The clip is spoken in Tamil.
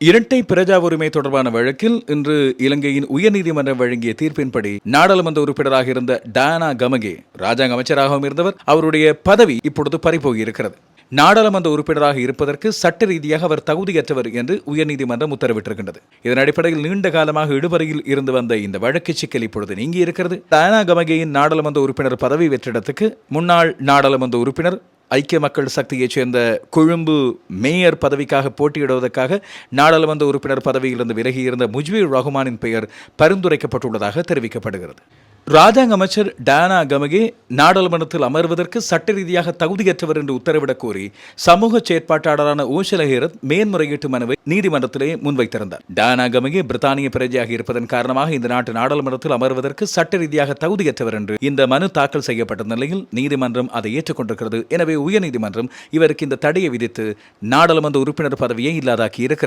இரட்டை பிரஜா உரிமை தொடர்பான வழக்கில் இன்று இலங்கையின் உயர்நீதிமன்றம் வழங்கிய தீர்ப்பின்படி நாடாளுமன்ற உறுப்பினராக இருந்த டானா கமகே ராஜாங்க அமைச்சராகவும் இருந்தவர் அவருடைய பதவி இப்பொழுது பறிபோகி இருக்கிறது நாடாளுமன்ற உறுப்பினராக இருப்பதற்கு சட்ட ரீதியாக அவர் தகுதியற்றவர் என்று உயர்நீதிமன்றம் உத்தரவிட்டிருக்கின்றது. இதன் அடிப்படையில் நீண்ட காலமாக இடுபறையில் இருந்து வந்த இந்த வழக்கு சிக்கல் இப்பொழுது நீங்கி இருக்கிறது டானா கமகேயின் நாடாளுமன்ற உறுப்பினர் பதவி வெற்றிடத்துக்கு முன்னாள் நாடாளுமன்ற உறுப்பினர் ஐக்கிய மக்கள் சக்தியைச் சேர்ந்த கொழும்பு மேயர் பதவிக்காக போட்டியிடுவதற்காக நாடாளுமன்ற உறுப்பினர் பதவியிலிருந்து விலகியிருந்த முஜ்வீர் ரஹ்மானின் பெயர் பரிந்துரைக்கப்பட்டுள்ளதாக தெரிவிக்கப்படுகிறது. ராஜாங்க அமைச்சர் டானா கமகே நாடாளுமன்றத்தில் அமர்வதற்கு சட்ட ரீதியாக தகுதியற்றவர் என்று உத்தரவிடக் கோரி சமூக செயற்பாட்டாளரான ஊஷல ஹேரத் மேன்முறையீட்டு மனுவை நீதிமன்றத்திலே முன்வைத்திருந்தார். டானா கமகே பிரித்தானிய பிரஜையாக இருப்பதன் காரணமாக இந்த நாட்டு நாடாளுமன்றத்தில் அமர்வதற்கு சட்ட ரீதியாக தகுதியற்றவர் என்று இந்த மனு தாக்கல் செய்யப்பட்ட நிலையில் நீதிமன்றம் அதை ஏற்றுக்கொண்டிருக்கிறது. எனவே உயர்நீதிமன்றம் இவருக்கு இந்த தடையை விதித்து நாடாளுமன்ற உறுப்பினர் பதவியை இல்லாதாக்கி இருக்கிறது